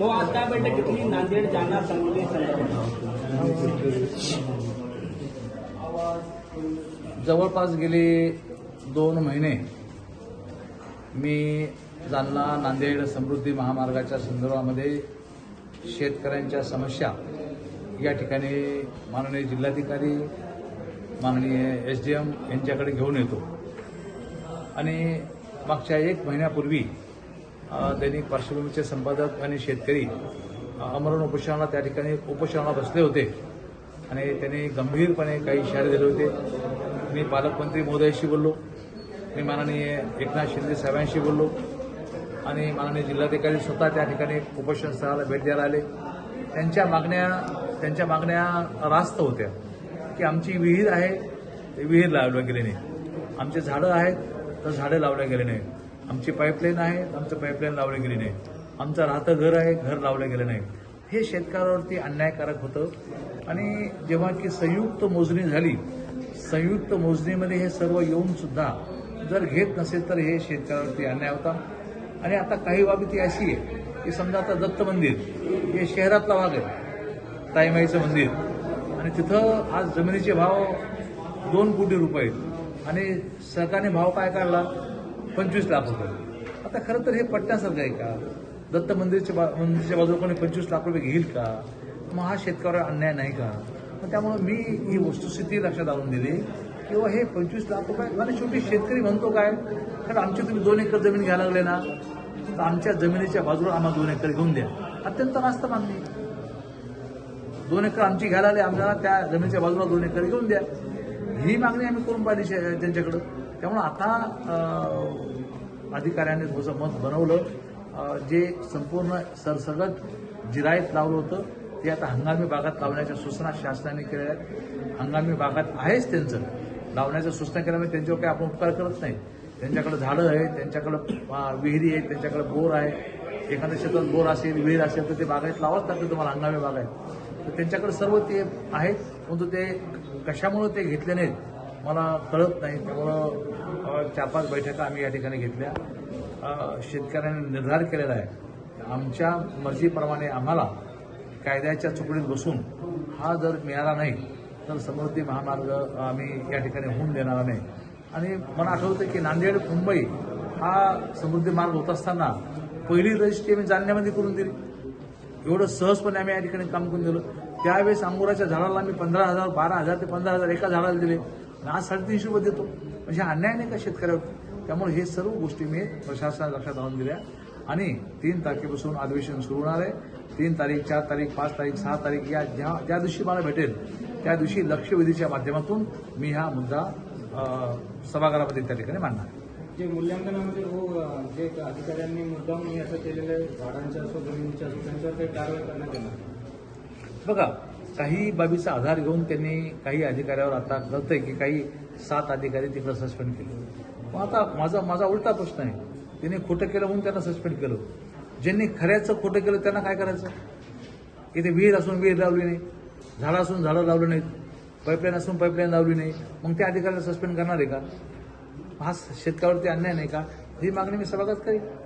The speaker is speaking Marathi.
नांदेड सांगली जवळपास गेले दोन महिने मी जालना नांदेड समृद्धी महामार्गाच्या संदर्भामध्ये शेतकऱ्यांच्या समस्या या ठिकाणी माननीय जिल्हाधिकारी माननीय एस डी एम यांच्याकडे घेऊन येतो. आणि मागच्या एक महिन्यापूर्वी दैनिक पार्श्वभूमीचे संपादक आणि शेतकरी अमरण उपोषणाला त्या ठिकाणी उपोषणाला बसले होते. आणि त्यांनी गंभीरपणे काही इशारे दिले होते. मी पालकमंत्री महोदयाशी बोललो. मी माननीय एकनाथ शिंदे साहेबांशी बोललो. आणि माननीय जिल्हाधिकारी स्वतः त्या ठिकाणी उपोषण स्थळाला भेट द्यायला आले. त्यांच्या मागण्या त्यांच्या मागण्या रास्त होत्या. की आमची विहीर आहे ते विहीर लावल्या गेली नाही. आमचे झाडं आहेत तर झाडं लावल्या गेले नाही आमची पाईपलाईन आहे आमचं पाईपलाईन लावली गेली नाही. आमचं राहतं घर आहे घर लावलं गेलं नाही. हे शेतकऱ्यावरती अन्यायकारक होतं. आणि जेव्हा की संयुक्त मोजणी झाली संयुक्त मोजणीमध्ये हे सर्व येऊन सुद्धा जर घेत नसेल तर हे शेतकऱ्यावरती अन्याय होता. आणि आता काही बाबी ती अशी आहे की समजा आता दत्त मंदिर हे शहरातला भाग आहे ताईमाईचं मंदिर. आणि तिथं आज जमिनीचे भाव दोन कोटी रुपये आहेत. आणि सरकारने भाव काय काढला? पंचवीस लाख रुपये. आता खरं तर हे पटण्यासारखं आहे का? दत्त मंदिरच्या बा मंदिरच्या बाजूला कोणी पंचवीस लाख रुपये घेईल का? मग हा शेतकऱ्यावर अन्याय नाही का? मग त्यामुळे मी ही वस्तुस्थिती लक्षात आणून दिली किंवा हे पंचवीस लाख रुपये आणि शेवटी शेतकरी म्हणतो काय? कारण आमची तुम्ही दोन एकर जमीन घ्यायला लागले ना तर आमच्या जमिनीच्या बाजूला आम्हाला दोन एकर घेऊन द्या. अत्यंत नास्त मागणी. दोन एकर आमची घ्यायला आले आम्हाला त्या जमिनीच्या बाजूला दोन एकर घेऊन द्या. ही मागणी आम्ही करून पाहिली त्यांच्याकडं. त्यामुळं आता अधिकाऱ्यांनी थोडंसं मत बनवलं. जे संपूर्ण सरसगट जिरायत लावलं होतं ते आता हंगामी भागात लावण्याच्या सूचना शासनाने केल्या आहेत. हंगामी भागात आहेच त्यांचं. लावण्याच्या सूचना केल्यामुळे म्हणजे त्यांच्यावर काही आपण उपकार करत नाही. त्यांच्याकडे झाडं आहेत त्यांच्याकडं विहिरी आहेत त्यांच्याकडे बोर आहे. एखाद्या शेतात बोर असेल विहीर असेल तर ते बागायत लावाच लागते तुम्हाला हंगामी बागायत तर त्यांच्याकडे सर्व ते आहेत परंतु ते कशामुळे ते घेतले नाहीत मला कळत नाही. त्यामुळं चार पाच बैठका आम्ही या ठिकाणी घेतल्या. शेतकऱ्यांनी निर्धार केलेला आहे. आमच्या मर्जीप्रमाणे आम्हाला कायद्याच्या चुकडीत बसून हा जर मिळाला नाही तर समृद्धी महामार्ग आम्ही या ठिकाणी होऊन देणार नाही. आणि मला आठवतं की नांदेड मुंबई हा समृद्धी मार्ग होत असताना पहिली रजिस्ट्री आम्ही जालन्यामध्ये करून दिली. एवढं सहजपणे आम्ही या ठिकाणी काम करून दिलं. त्यावेळेस अंगुराच्या झाडाला आम्ही पंधरा हजार बारा हजार ते पंधरा हजार एका झाडाला दिले. आज साडेतीनशे रुपये देतो. म्हणजे अन्याय नाही का शेतकऱ्यावर त्यामुळे हे सर्व गोष्टी मी प्रशासनाला लक्षात आणून दिल्या. आणि तीन तारखेपासून अधिवेशन सुरू होणार आहे. तीन तारीख चार तारीख पाच तारीख सहा तारीख या ज्या ज्या दिवशी मला भेटेल त्या दिवशी लक्षवेधीच्या माध्यमातून मी हा मुद्दा सभागृहामध्ये त्या ठिकाणी मांडणार. जे मूल्यांकनामध्ये हो जे अधिकाऱ्यांनी मुद्दाम मी असं केलेलं आहे झाडांच्या असो जमिनीच्या असो त्यांच्यावर काही कारवाई करण्यात येणार बघा काही बाबीचा आधार घेऊन त्यांनी काही अधिकाऱ्यावर आता कळतंय की काही सात अधिकारी तिकडे सस्पेंड केले. मग आता माझा माझा उलटा प्रश्न आहे त्यांनी खोटं केलं म्हणून त्यांना सस्पेंड केलं. ज्यांनी खऱ्याचं खोटं केलं त्यांना काय करायचं? इथे विहीर असून विहीर लावली नाही झाडं असून झाडं लावली नाहीत पाईपलाईन असून पाईपलाईन लावली नाही मग त्या अधिकाऱ्याला सस्पेंड करणार आहे का? हा शेतकऱ्यावरती अन्याय नाही का? ही मागणी मी सभागत करेन.